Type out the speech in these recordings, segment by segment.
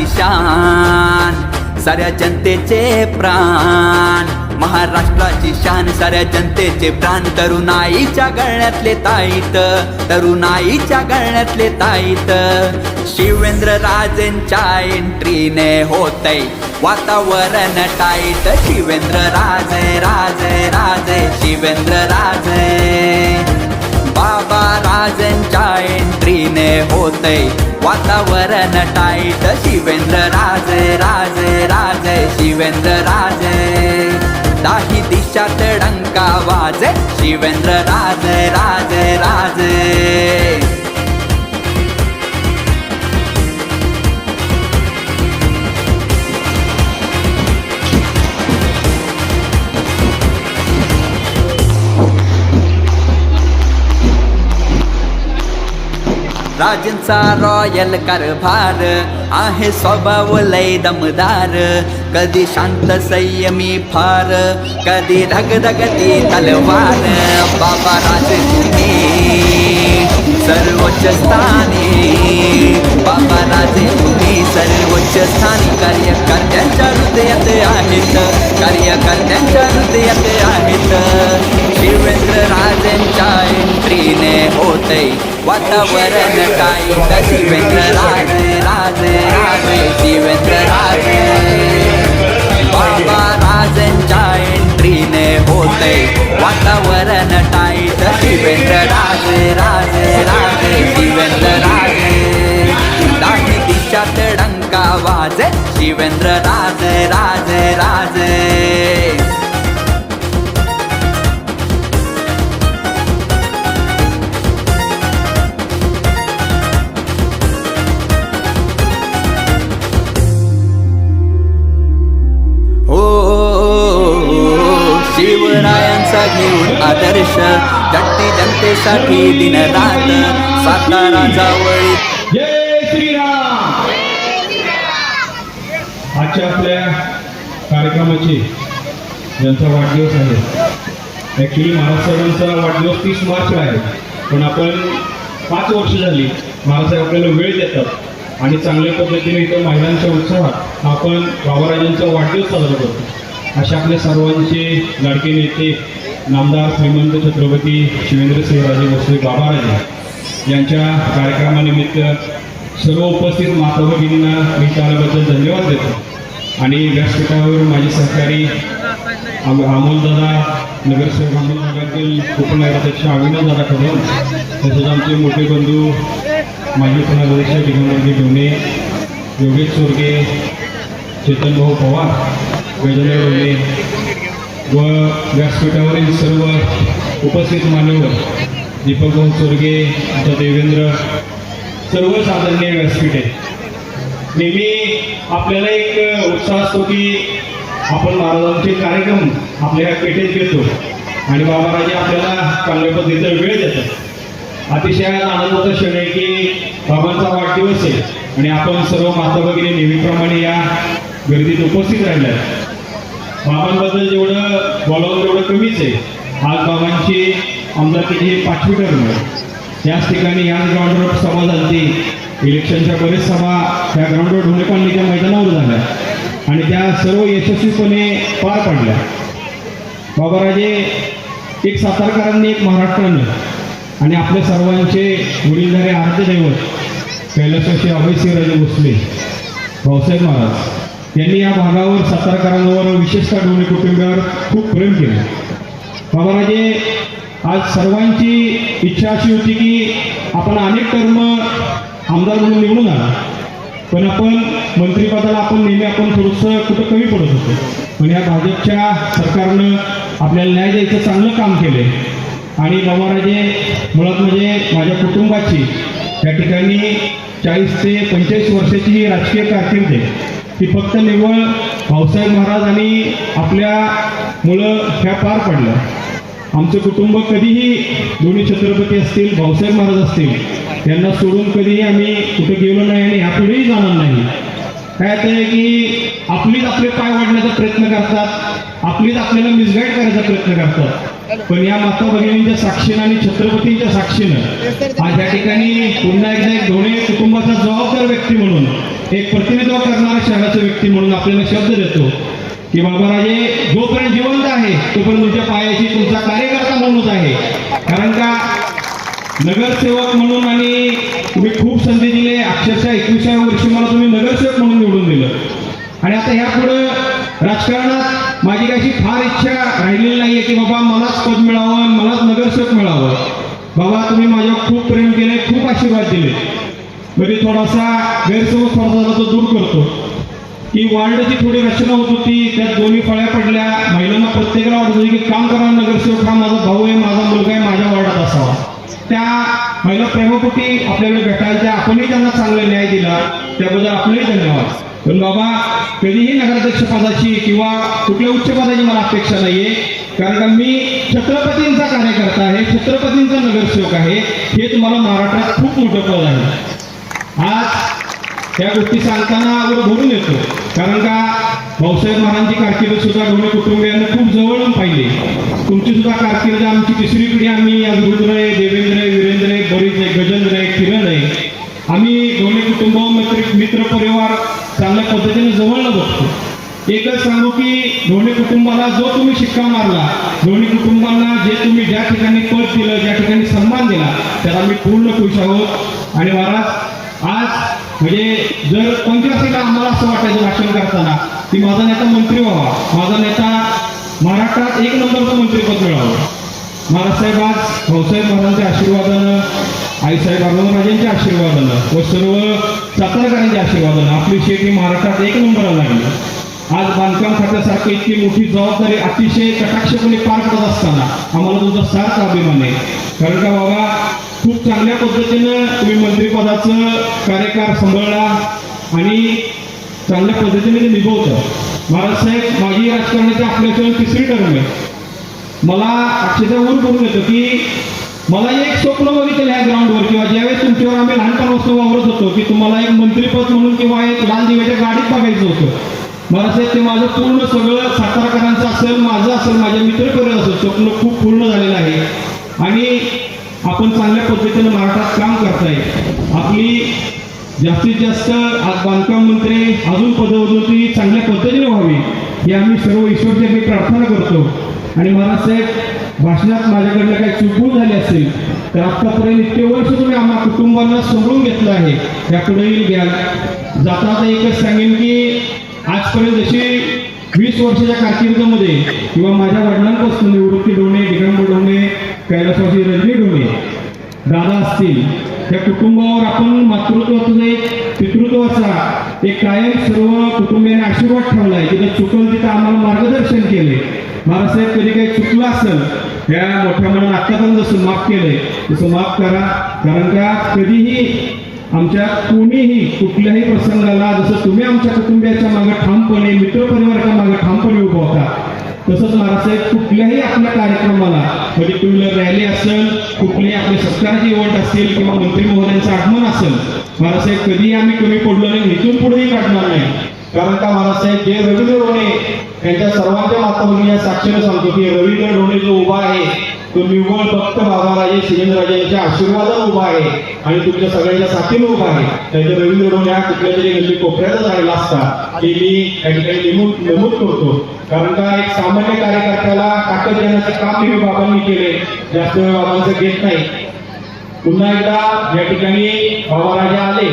महाराष्ट्राची शान साऱ्या जनतेचे प्राण. महाराष्ट्राची शान साऱ्या जनतेचे प्राण. तरुणाईच्या गळ्यातले ताईत तरुणाईच्या गळ्यातले ताईत. शिवेंद्र राजेंच्या एंट्रीने होतय वातावरण टाईट. शिवेंद्र राजे राजे राजे शिवेंद्र राजे. बाबा राजेंच्या एंट्रीने होते वातावरण टाईट शिवेंद्र राजे राजे राजे शिवेंद्र राजे. दाही दिशा तडंका वाजे शिवेंद्र राजे राजे राजे. राजांचा रॉयल कारभार आहे स्वभाव लय दमदार. कधी शांत संयमी फार कधी धगधगती तलवार. बाबा राजे सर्वोच्च स्थानी. बाबा राजे सर्वोच्च स्थानी. कार्यकर्त्यांच्या हृदयात आहेत कार्यकर्त्यांच्या हृदयात होते वातावरण टाईट शिवेंद्र राजे राजे राजे शिवेंद्र राजे बाबा राजेंच्या एंट्रीने होते वातावरण टाईट शिवेंद्र राजे राजे राजे शिवेंद्र राजे दाही दिशात डंका वाजे शिवेंद्र राजे राजे राजे जट्टी जनतेसाठी दिन रात सातारा जावळी. जय श्रीराम! आजच्या आपल्या कार्यक्रमाचे ज्यांचा वाढदिवस आहे ॲक्च्युली महाराष्ट्राचा वाढदिवस तीस मार्चला आहे पण आपण पाच वर्ष झाली महाराष्ट्र आपल्याला वेळ देतात आणि चांगल्या पद्धतीने इथं महिलांच्या उत्सवात आपण बाबाराजांचा वाढदिवस साजरा करतो. अशा आपल्या सर्वांचे लाडके नेते नामदार श्रीमंत छत्रपती शिवेंद्रसिंहराजे भोसले बाबाराजे यांच्या कार्यक्रमानिमित्त सर्व उपस्थित माता भगिनींना मी त्याबद्दल धन्यवाद देतो. आणि व्यासपीठावर माझे सहकारी अमोलदादा नगरसेवक अहमदनगरातील उपनगराध्यक्ष अविनाशदादा कदम तसेच आमचे मोठे बंधू माजी उपनगराध्यक्ष दिगंबरजी डोणे योगेश चोरगे चेतनभाऊ पवार गजानन डोणे व व्यासपीठावरील सर्व उपस्थित मान्यवर दीपक भाऊ चोरगे आमचा देवेंद्र सर्व साधन्य व्यासपीठ आहे. नेहमी आपल्याला एक उत्साह असतो की आपण महाराजांचे कार्यक्रम आपल्या ह्या पेठेत घेतो आणि बाबाराजे आपल्याला चांगल्या पद्धतीचा वेळ देतात. अतिशय आनंदाचा क्षण आहे की बाबांचा वाढदिवस आहे आणि आपण सर्व माता भगिनी नेहमीप्रमाणे या गर्दीत उपस्थित राहिल्या बाबांबद्दल जेवढं बोलावं तेवढं कमीच आहे. आज बाबांची आमदारकीची ही पाचवी टर्म आहे. याच ठिकाणी याच ग्राउंडवर सभा झाली. इलेक्शनच्या बरेच सभा त्या ग्राउंडवर ढोलेपांडीच्या मैदानावर झाल्या. आणि त्या सर्व यशस्वीपणे पार पडल्या. बाबाराजे एक सातारकरांनी एक महाराष्ट्रानं आणि आपल्या सर्वांचे वडीलधारे आराध्य दैवत कैलासवासी अभयसिंहराजे भोसले भाऊसाहेब महाराज. यांनी या भागावर सातारकरांवर विशेषतः डोणे कुटुंबियावर खूप प्रेम केलं. बाबाराजे आज सर्वांची इच्छा अशी होती की आपण अनेक कर्म आमदार म्हणून निवडून आला. पण आपण मंत्रिपदाला आपण नेहमी आपण थोडंसं कुठं कमी पडत होतो. पण या भाजपच्या सरकारनं आपल्याला न्याय द्यायचं चांगलं काम केलंय. आणि बाबाराजे मुळात म्हणजे माझ्या कुटुंबाची त्या ठिकाणी चाळीस ते पंचेचाळीस वर्षाची ही राजकीय कारकीर्द आहे. ती फक्त निव्वळ भाऊसाहेब महाराज आणि आपल्या मुलं ह्या पार पडल्या. आमचं कुटुंब कधीही दोन्ही छत्रपती असतील भाऊसाहेब महाराज असतील यांना सोडून कधीही आम्ही कुठे गेलो नाही आणि ह्यापुढेही जाणार नाही. काय आहे की आपलीच आपले पाय वाढण्याचा प्रयत्न करतात आपलीच आपल्याला मिसगाईड करायचा प्रयत्न करतात. पण या माता भगिनींच्या साक्षीनं आणि छत्रपतींच्या साक्षीनं आज या ठिकाणी पुन्हा एकदा एक धोणे कुटुंबाचा जबाबदार व्यक्ती म्हणून एक प्रतिनिधित्व करणारा शहराचा व्यक्ती म्हणून आपल्याला शब्द देतो की बाबाराजे जोपर्यंत जिवंत आहे तोपर्यंत तुमच्या पायाची तुमचा कार्यकर्ता म्हणूनच आहे. कारण का नगरसेवक म्हणून आणि तुम्ही खूप संधी दिले अक्षरशः एकविसाव्या वर्षी मला तुम्ही नगरसेवक म्हणून निवडून दिलं. आणि आता ह्यापुढं राजकारणात माझी काही फार इच्छा राहिलेली नाहीये की बाबा मलाच पद मिळावं आणि मलाच नगरसेवक मिळावं. बाबा तुम्ही माझ्यावर खूप प्रेम केले खूप आशीर्वाद दिले म्हणजे थोडासा गैरसमज थोडासा झाला तो दूर करतो. की वार्डची थोडी रचना होत होती त्यात दोन्ही फळ्या पडल्या. महिलांना प्रत्येकाला वाटत होती की काम करा नगरसेवक हा माझा भाऊ आहे माझा मुलगा आहे माझ्या वार्डात असावा. त्या महिला प्रेमापोटी आपल्याकडे भेटायच्या. आपणही त्यांना चांगला न्याय दिला. त्याबद्दल आपलेही धन्यवाद. पण बाबा कधीही नगराध्यक्ष पदाची किंवा कुठल्या उच्च पदाची मला अपेक्षा नाहीये. कारण का मी छत्रपतींचा कार्यकर्ता आहे छत्रपतींचा नगरसेवक आहे. हे तुम्हाला महाराष्ट्रात खूप मोठं पद आहे. आज या गोष्टी सांगताना अगोदर भरून येतो. कारण का भाऊसाहेब महाराजांची कारकीर्द सुद्धा दोन्ही कुटुंबियांना खूप जवळून पाहिली. तुमची सुद्धा कारकीर्द आमची तिसरी पिढी आम्ही आज रुद्र आहे देवेंद्र आहे वीरेंद्र आहे बरीच आहे गजेंद्र आहे किरण आहे आम्ही दोन्ही कुटुंब मित्र मित्र परिवार चांगल्या पद्धतीने जवळनं बघतो. एकच सांगू की धोनी कुटुंबाला जो तुम्ही शिक्का मारला धोनी कुटुंबांना जे तुम्ही ज्या ठिकाणी पद दिलं ज्या ठिकाणी सन्मान दिला त्याला मी पूर्ण खुश आहोत. आणि महाराज आज म्हणजे जर पंचवार्षिकला आम्हाला असं वाटायचं भाषण करताना की माझा नेता मंत्री व्हावा. माझा नेता महाराष्ट्रात एक नंबरचं मंत्रीपद मिळावं. महाराजसाहेब आज भाऊसाहेब महाराजांच्या आशीर्वादानं आईसाहेब राजेंच्या आशीर्वादानं व सर्व सातारकरांच्या आशीर्वादानं आपली शेती महाराष्ट्रात एक नंबरला लागली. आज बांधकाम खात्यासारखी इतकी मोठी जबाबदारी अतिशय कटाक्षपणे पार पडत असताना आम्हाला तुमचा सारखा अभिमान आहे. कारण का बाबा खूप चांगल्या पद्धतीनं तुम्ही मंत्रिपदाचं कार्यकार सांभाळला आणि चांगल्या पद्धतीने ते निभवतं. महाराज साहेब माझी राजकारणाची आपल्याकडून तिसरी टर्म आहे. मला अक्षरशः ऊर करून येतं की मला एक स्वप्न बघितलं ह्या ग्राउंडवर किंवा ज्यावेळेस तुमच्यावर आम्ही लहानपणापासून वावरत होतो की तुम्हाला एक मंत्रीपद म्हणून किंवा एक लाल दिव्याच्या गाडीत बघायचं होतं. मला साहेब ते माझं पूर्ण सगळं सातारकरांचं असेल माझं असेल माझ्या मित्रपर्यंत असेल स्वप्न खूप पूर्ण झालेलं आहे. आणि आपण चांगल्या पद्धतीने महाराष्ट्रात काम करताय. आपली जास्तीत जास्त आज बांधकाम मंत्री अजून पदोन्नती चांगल्या पद्धतीने व्हावी हे आम्ही सर्व ईश्वरच्या प्रार्थना करतो. आणि महाराज साहेब भाषणात माझ्याकडनं काही चुकून झाली असेल तर आतापर्यंत इतके वर्ष तुम्ही आम्हा कुटुंबांना समजून घेतलं आहे. त्यापुढेही घ्याल जाता जाता एकच सांगेन की आजपर्यंत जशी वीस वर्षाच्या कारकिर्दीमध्ये किंवा माझ्या वडिलांपासून निवृत्ती डोणे दिगंबर डोणे कैलासवासी रजनी डोणे दादा असतील त्या कुटुंबावर आपण मातृत्वाचं एक पितृत्वाचा एक कायम सर्व कुटुंबियांनी आशीर्वाद ठेवलाय तिथं चुकल तिथं आम्हाला मार्गदर्शन केले. महाराजसाहेब कधी काही चुकलं असेल या मोठ्या मनात आत्तापर्यंत जसं माफ केलंय तसं माफ करा. कारण का कधीही आमच्या कोणीही कुठल्याही प्रसंगाला जसं तुम्ही आमच्या कुटुंबियाच्या मागे ठामपणे मित्रपरिवाराच्या मागे ठामपणे उभा होता तसंच महाराजसाहेब कुठल्याही आपल्या कार्यक्रमाला म्हणजे टू व्हीलर रॅली असेल कुठलीही आपली सत्काराची इव्हेंट असतील किंवा मंत्री महोदयांचं आगमन असेल महाराजसाहेब कधीही आम्ही कमी पडलो नाही इथून पुढेही काढणार नाही. कारण का महाराजसाहेब जे रवींद्र रोणे यांच्या सर्वांच्या माताभगिनी साक्षीने सांगतो की रवींद्र रोणे जो उभा आहे तो निव्वळ फक्त बाबाराजे शिवेंद्रराजे यांच्या आशीर्वादाने उभा आहे आणि तुमच्या सगळ्यांच्या साथीने उभा आहे. त्याच्या रवींद्र रोणे हा कुठल्या तरी गल्ली कोपऱ्यातच राहिला असता हे मी या ठिकाणी नमूद नमूद करतो. कारण का एक सामान्य कार्यकर्त्याला ताकद देण्याचे काम बाबांनी केले. जास्त वेळ बाबांचं घेत नाही. पुन्हा एकदा या ठिकाणी बाबाराजे आले.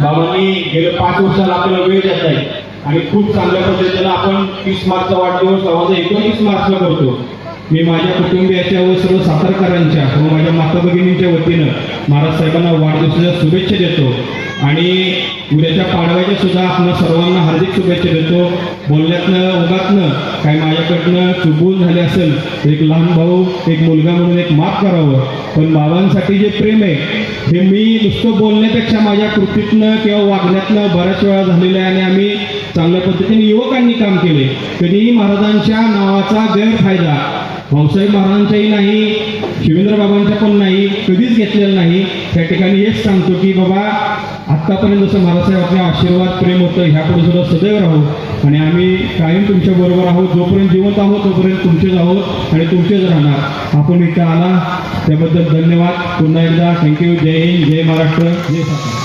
बाबांनी गेले पाच वर्षाला आपल्याला वेळ देत आहे आणि खूप चांगल्या पद्धतीने आपण तीस मार्चचा वाढदिवस समाजा एकोणीस मार्चला करतो. मी माझ्या कुटुंबियाच्या व सर्व सातारकरांच्या व माझ्या माता भगिनींच्या वतीनं महाराज साहेबांना वाढदिवसाच्या शुभेच्छा देतो. आणि उद्याच्या पाडव्याच्या सुद्धा आपण सर्वांना हार्दिक शुभेच्छा देतो. बोलण्यातनं उगातनं काय माझ्याकडनं चुकून झाले असेल तर एक लहान भाऊ एक मुलगा म्हणून एक माफ करावं. पण बाबांसाठी जे प्रेम आहे हे मी नुसतं बोलण्यापेक्षा माझ्या कृतीतनं किंवा वागण्यातनं बऱ्याच वेळा झालेलं आहे आणि आम्ही चांगल्या पद्धतीने युवकांनी काम केले कधीही महाराजांच्या नावाचा गैरफायदा भाऊसाहेब महाराजांच्याही नाही शिवेंद्र बाबांच्या पण नाही कधीच घेतलेला नाही. त्या ठिकाणी हेच सांगतो की बाबा आत्तापर्यंत जसं महाराजसाहेब आपल्या आशीर्वाद प्रेम होतं ह्यापुढे सुद्धा सदैव राहू. आणि आम्ही कायम तुमच्या बरोबर आहोत जोपर्यंत जिवंत आहोत तोपर्यंत तुमचेच आहोत आणि तुमचेच राहणार. आपण इथे आला त्याबद्दल धन्यवाद. पुन्हा एकदा थँक्यू जय हिंद जय महाराष्ट्र जय सातारा.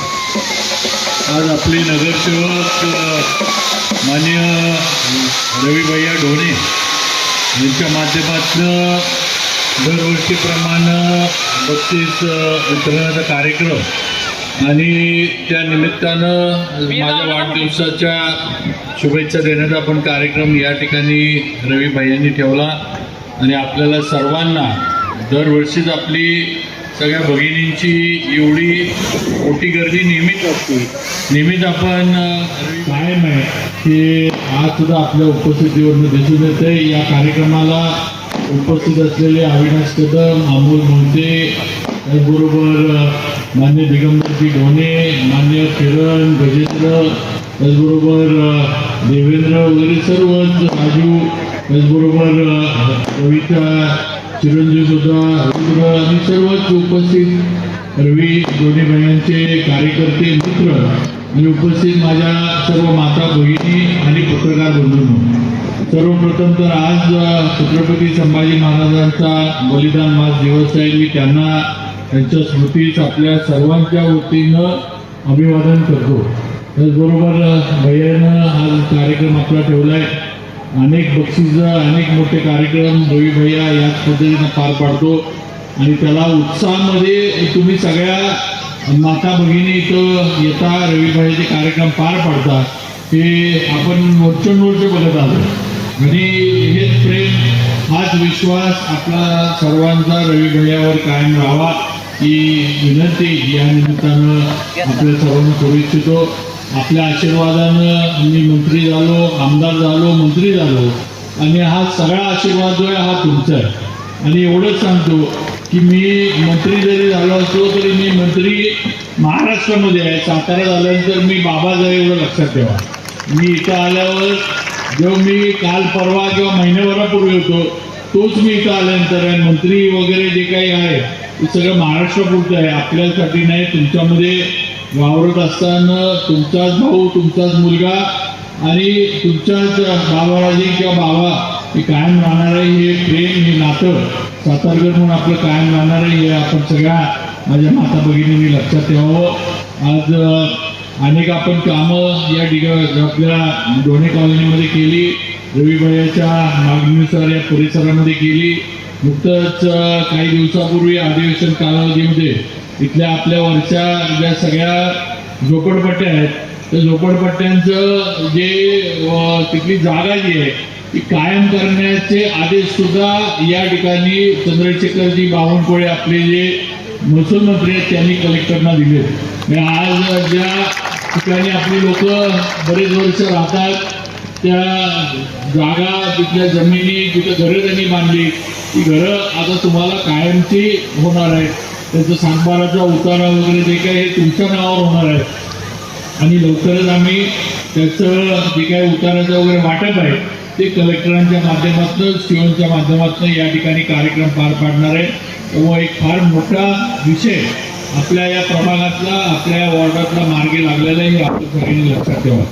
आज आपले नगरसेवक अ, मान्य रविभैया ढोणे यांच्या माध्यमातनं दरवर्षीप्रमाणे बक्षीस वितरणाचा कार्यक्रम आणि त्या निमित्तानं माझ्या वाढदिवसाच्या शुभेच्छा देण्याचा आपण कार्यक्रम या ठिकाणी रविभाईंनी ठेवला. आणि आपल्याला सर्वांना दरवर्षीच आपली सगळ्या भगिनींची एवढी मोठी गर्दी नेहमीच असते. नेहमीच आपण अ, कायम आहे की आज सुद्धा आपल्या उपस्थितीवरून दिसून येते. या कार्यक्रमाला उपस्थित असलेले अविनाश कदम अमोल मोहिते त्याचबरोबर मान्य दिगंबरजी ढोणे मान्य किरण गजेंद्र त्याचबरोबर देवेंद्र वगैरे सर्वच राजू त्याचबरोबर कविता चिरंजीव सुद्धा रुद्र आणि सर्वच उपस्थित रवी दोन्ही कार्यकर्ते मित्र आणि उपस्थित माझ्या सर्व माता बहिणी आणि पत्रकार बंधूंनो. सर्वप्रथम तर आज छत्रपती संभाजी महाराजांचा बलिदान मास दिवस आहे. मी त्यांना त्यांच्या स्मृतीस आपल्या सर्वांच्या वतीनं अभिवादन करतो. त्याचबरोबर भैयानं हा कार्यक्रम आपला ठेवला आहे अनेक बक्षीस अनेक मोठे कार्यक्रम रवी भैया याच पद्धतीनं पार पाडतो. आणि त्याला उत्साहामध्ये तुम्ही सगळ्या माता भगिनी इथं येता रविभाईचे कार्यक्रम पार पाडतात. हे आपण वर्षोनवर्ष बघत आलो. आणि हेच प्रेम हाच विश्वास आपला सर्वांचा रवी भैयावर कायम राहावा ही विनंती. या निमित्तानं आपल्या सर्वांना करू इच्छितो. आपल्या आशीर्वादानं मी मंत्री झालो आमदार झालो मंत्री झालो. आणि हा सगळा आशीर्वाद जो आहे हा तुमचा आहे. आणि एवढंच सांगतो की मी मंत्री जरी झालो असलो तरी मी मंत्री महाराष्ट्रामध्ये आहे. सातारा झाल्यानंतर मी बाबा जाय एवढं लक्षात ठेवा. मी इथं आल्यावर जेव्हा मी काल परवा किंवा महिन्याभरापूर्वी होतो तोच मी इथं आल्यानंतर आहे. मंत्री वगैरे जे काही आहे ते सगळं महाराष्ट्रापुरतं आहे. आपल्यासाठी नाही तुमच्यामध्ये वावरत असताना तुमचाच भाऊ तुमचाच मुलगा आणि तुमच्याच बाबाराजी किंवा बाबा हे कायम राहणार आहे हे प्रेम हे नातं सातारकर म्हणून आपलं कायम राहणार आहे हे आपण सगळ्या माझ्या माता भगिनींनी लक्षात ठेवावं. आज अनेक आपण कामं या डिग आपल्या दोन्ही कॉलनीमध्ये केली. रविभयाच्या मागणीनुसार या परिसरामध्ये केली. नुकतंच काही दिवसापूर्वी अधिवेशन कालावधीमध्ये इथल्या आपल्या वरच्या ज्या सगळ्या झोपडपट्ट्या आहेत त्या झोपडपट्ट्यांचं जे तिथली जागा जी आहे ती कायम करण्याचे आदेश सुद्धा या ठिकाणी चंद्रशेखरजी बावनकुळे आपले जे महसूल मंत्री आहेत त्यांनी कलेक्टरना दिले. आज ज्या ठिकाणी आपली लोक बरेच वर्ष राहतात त्या जागा तिथल्या जमिनी तिथं घरं त्यांनी बांधली ती घरं आता तुम्हाला कायमची होणार आहे त्याचं सांगबाराचा उतारा वगैरे जे काही हे तुमच्या नावावर होणार आहे. आणि लवकरच आम्ही त्याचं जे काही उताराचं वगैरे वाटप आहे ते कलेक्टरांच्या माध्यमातून सीओच्या माध्यमातून या ठिकाणी कार्यक्रम पार पाडणार आहे. त्यामुळे एक फार मोठा विषय आपल्या या प्रभागातला आपल्या या वॉर्डातला मार्गी लागलेला आहे हे आपल्या सगळ्यांनी लक्षात ठेवा.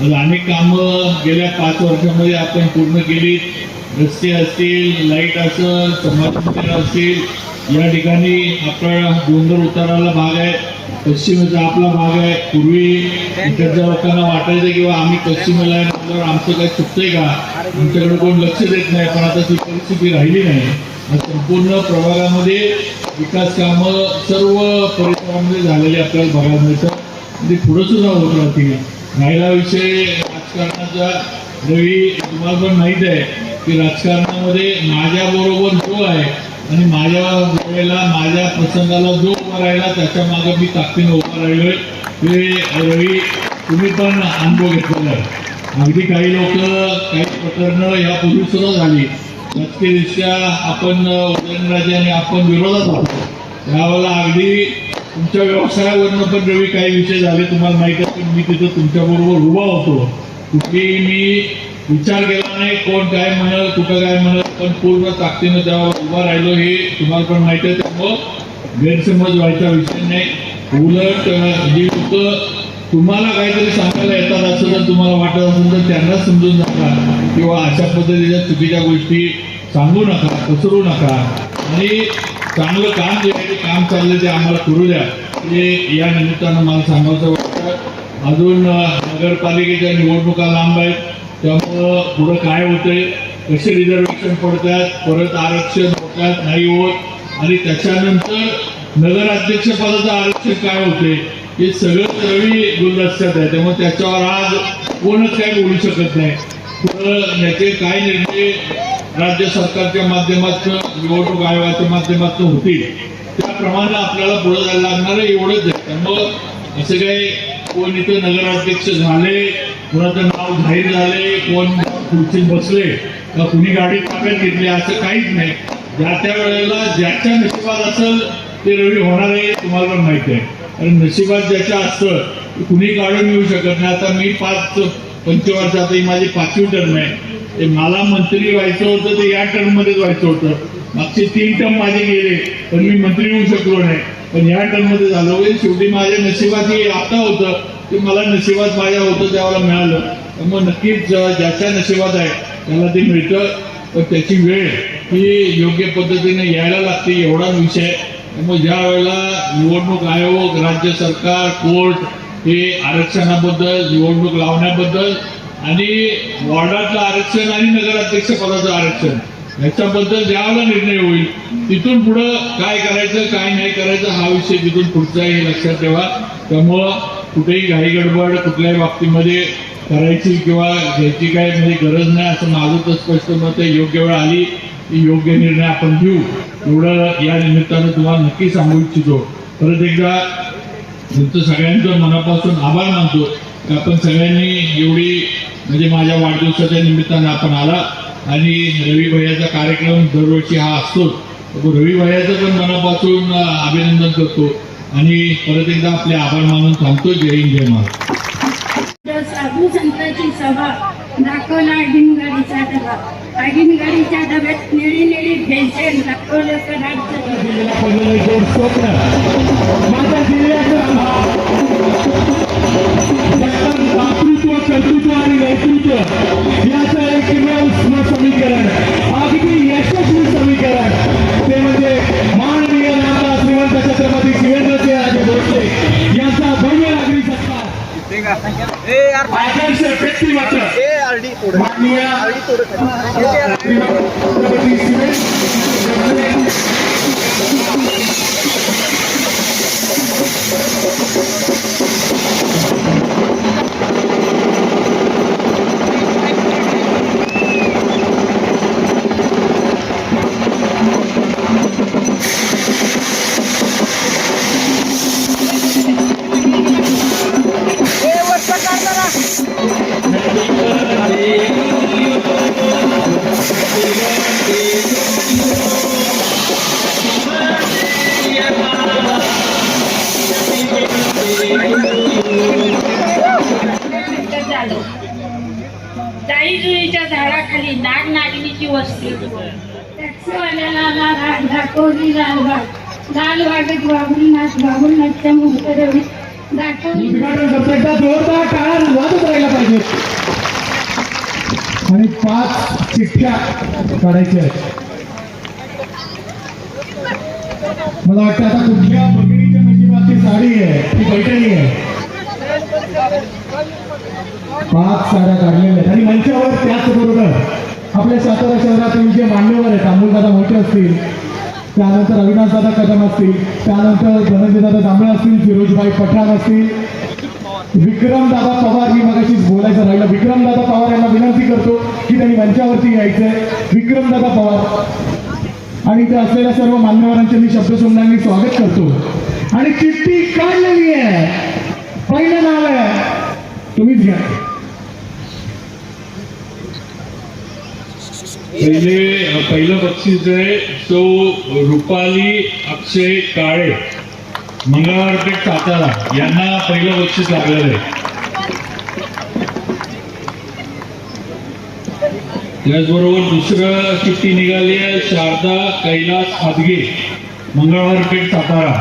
आज अनेक कामं गेल्या पाच वर्षामध्ये आपण पूर्ण केली रस्ते असतील लाइट असेल समाज मंदिर असतील या ठिकाणी आपला डोंगर उताराला भाग आहे. पश्चिमेचा आपला भाग आहे. पूर्वी इकडच्या लोकांना वाटायचं किंवा आम्ही पश्चिमेला आहे. म्हटल्यावर आमचं काही चुकतंय का? आमच्याकडे कोण लक्ष देत नाही पण आता ती परिस्थिती राहिली नाही. संपूर्ण प्रभागामध्ये विकास कामं सर्व परिसरामध्ये झालेली आपल्याला बघायला मिळतं ते पुढं सुद्धा होत राहतील. राहिला विषय राजकारणाचा रवी तुम्हाला पण माहीत आहे की राजकारणामध्ये माझ्याबरोबर जो आहे आणि माझ्या वेळेला माझ्या प्रसंगाला जो उभा राहिला त्याच्यामागे मी ताकदीनं उभा राहिलोय. ते रवी तुम्ही पण अनुभव घेतलेला आहे. अगदी काही लोक काही प्रकरणं यापूर्वी सुद्धा झाली. राजकीयदृष्ट्या आपण उदयनराजे आणि आपण विरोधात होतो त्यावेळेला अगदी तुमच्या व्यवसायावरनं पण रवी काही विषय झाले तुम्हाला माहिती आहे की मी तिथं तुमच्याबरोबर उभा होतो. कुठेही मी विचार केला नाही कोण काय म्हणत कुठं काय म्हणत पण पूर्ण ताकदीनं त्यावर उभा राहिलो हे तुम्हाला पण माहिती आहे. त्यामुळं गैरसमज व्हायचा विषय नाही. उलट जी लोक तुम्हाला काहीतरी सांगायला येतात असं जर तुम्हाला वाटत असेल तर त्यांनाच समजून नका किंवा अशा पद्धतीच्या चुकीच्या गोष्टी सांगू नका पसरू नका. आणि चांगलं काम जे आहे ते काम चाललं ते आम्हाला करू द्या. हे या निमित्तानं मला सांगायचं वाटतं. अजून नगरपालिकेच्या निवडणुका लांब आहेत. त्यामुळं पुढं काय होतंय कसे रिझर्वेशन पडतात परत आरक्षण होतात नाही होत. आणि त्याच्यानंतर नगराध्यक्षपदाचं आरक्षण काय होते हे सगळं रवी गुलदस्त्यात आहे. त्यामुळे त्याच्यावर आज कोणच काय बोलू शकत नाही. पुढं याचे काय निर्णय राज्य सरकारच्या माध्यमातून निवडणूक आयोगाच्या माध्यमातून होतील. त्याप्रमाणे आपल्याला पुढे जायला लागणार आहे एवढंच आहे. त्यामुळं असं काही कोण इथं नगराध्यक्ष झाले कोणाचं नाव जाहीर झाले कोण खुर्चीत बसले का कुणी गाडी ताब्यात घेतली असं काहीच नाही. ज्या त्या वेळेला ज्याच्या नशिबात असेल ते रवी होणार आहे तुम्हाला पण माहिती आहे. आणि नशिबात ज्याच्या असतं कुणी काढून येऊ शकत नाही. आता मी पाच पंचवर्ष आता ही माझी पाचवी टर्म आहे. ते मला मंत्री व्हायचं होतं ते या टर्ममध्येच व्हायचं होतं. मागचे तीन टर्म माझे गेले पण मी मंत्री होऊ शकलो नाही. पण या टर्ममध्ये झालं झालो म्हणजे शेवटी माझ्या नशिबात हे आता होतं ते मला नशिबात माझ्या होतं त्यावेळेला मिळालं. त्यामुळे नक्कीच ज्याच्या नशिबात आहे त्याला ते मिळतं. पण त्याची वेळ ही योग्य पद्धतीने यायला लागते एवढा विषय. त्यामुळे ज्या वेळेला निवडणूक आयोग राज्य सरकार कोर्ट हे आरक्षणाबद्दल निवडणूक लावण्याबद्दल आणि वॉर्डातलं आरक्षण आणि नगराध्यक्ष पदाचं आरक्षण याच्याबद्दल ज्यावेळेला निर्णय होईल तिथून पुढं काय करायचं काय नाही करायचं हा विषय तिथून पुढचा आहे हे लक्षात ठेवा. त्यामुळं कुठेही घाई गडबड कुठल्याही बाबतीमध्ये करायची किंवा घ्यायची काय म्हणजे गरज नाही असं माझं तर स्पष्ट मत आहे. योग्य वेळ आली योग्य निर्णय आपण घेऊ एवढं या निमित्तानं तुम्हाला नक्की सांगू इच्छितो परत एकदा तुमचं सगळ्यांचं मनापासून आभार मानतो की आपण सगळ्यांनी एवढी म्हणजे माझ्या वाढदिवसाच्या निमित्तानं आपण आला आणि रवी भैयाचा कार्यक्रम दरवर्षी हा असतोच तर रवी भैयाचं पण मनापासून अभिनंदन करतो आणि परत एकदा आपले आभार मानून सांगतो जय हिंद जय महाराज साधू संतांची सभा दाखवला डबा आगीनगाडीच्या डब्यात निळी निळी भेसेल दाखवलं तर राज्य जिल्ह्याला पडलेलं गोड स्वप्न माझ्या जिल्ह्याचं आभार. त्याचं दातृत्व कर्तृत्व आणि नेतृत्व याचं एकमेव स्म- समीकरण अगदी यशस्वी समीकरण ते म्हणजे माननीय नामदार श्रीमंत छत्रपती शिवेंद्रचे राजे भोसले व्यक्तिमत्व माननीय आणि लालबाग लालबागेत बाबुलनाथ बाबुलनाथच्या मुहूर्तरवी दाखवली उद्घाटन करतो एकदा पाहिजे आणि पाच चिठ्ठ्या काढायच्या आहेत. मला वाटतं आता कुठल्या भगिनीच्या नशिबाची साडी आहे ती पैठणी आहे. पाच साड्या काढलेल्या आहेत. आणि मंचावर त्याचबरोबर आपल्या सातारा शहरातील जे मान्यवर आहेत अमोलदादा मोठे असतील त्यानंतर अविनाशदादा कदम असतील त्यानंतर धनंजयदादा जांभळे असतील फिरोजभाई पठाण असतील. विक्रमदादा पवार ही मगाशीच बोलायचं राहिलं. विक्रमदादा पवार यांना विनंती करतो की त्यांनी मंचावरती यायचंय. विक्रमदादा पवार. आणि इथे असलेल्या सर्व मान्यवरांचे मी शब्दसुमनांनी स्वागत करतो. आणि चिठ्ठी काढलेली आहे. पहिलं नाव आहे. तुम्हीच घ्या. पहिलं बक्षीस आहे तो रुपाली अक्षय काळे मंगळवारपेठ सातारा यांना पहिलं बक्षीस लागलेलं आहे. त्याचबरोबर दुसरं चिठ्ठी निघाली आहे शारदा कैलास हादगे मंगळवारपेठ सातारा.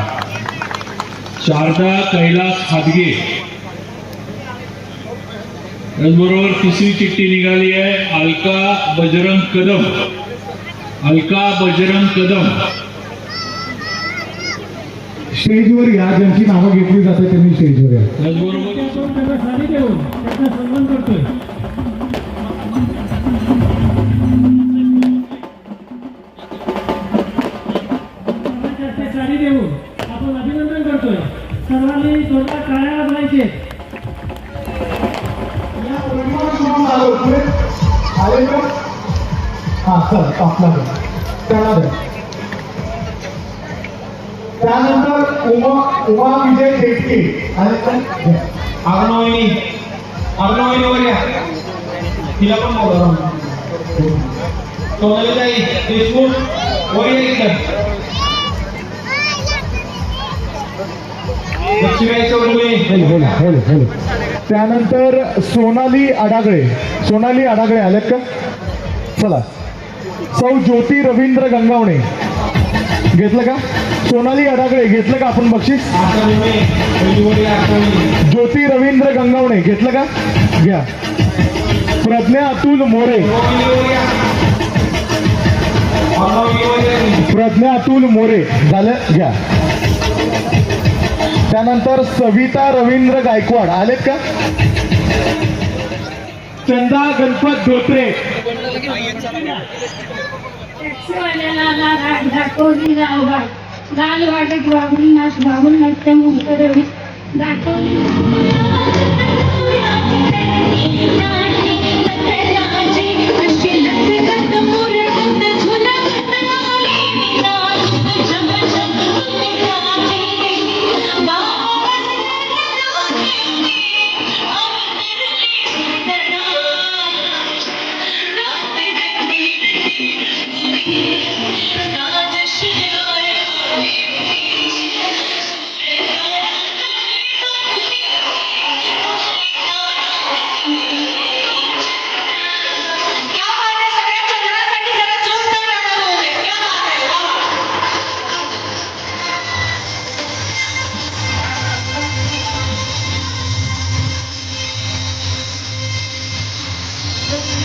शारदा कैलास हादगे त्याचबरोबर तिसरी चिठ्ठी निघाली आहे अलका बजरंग कदम. अलका बजरंग कदम. स्टेजवर या ज्यांची नावं घेतली जाते त्यांनी स्टेजवर या. त्यानंतर सोनाली अडागळे सोनाली अडागळे आलेत का? चला. सौ ज्योती रवींद्र गंगावणे. घेतलं का? सोनाली अडागळे घेतलं का आपण बक्षीस? ज्योती रवींद्र गंगावणे घेतलं का? घ्या. प्रज्ञा अतुल मोरे. प्रज्ञा अतुल मोरे. झालं? घ्या. त्यानंतर सविता रवींद्र गायकवाड. आलेत का? चंदा गणपत धोत्रे. टॅक्सीवाल्याला लाल वाटत वागून नाच वागून नाट्य मुक्त रवी. दाखवली.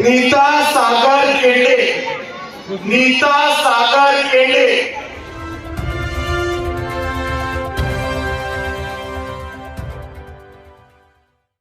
नीता सागर केंडे. नीता सागर केंडे.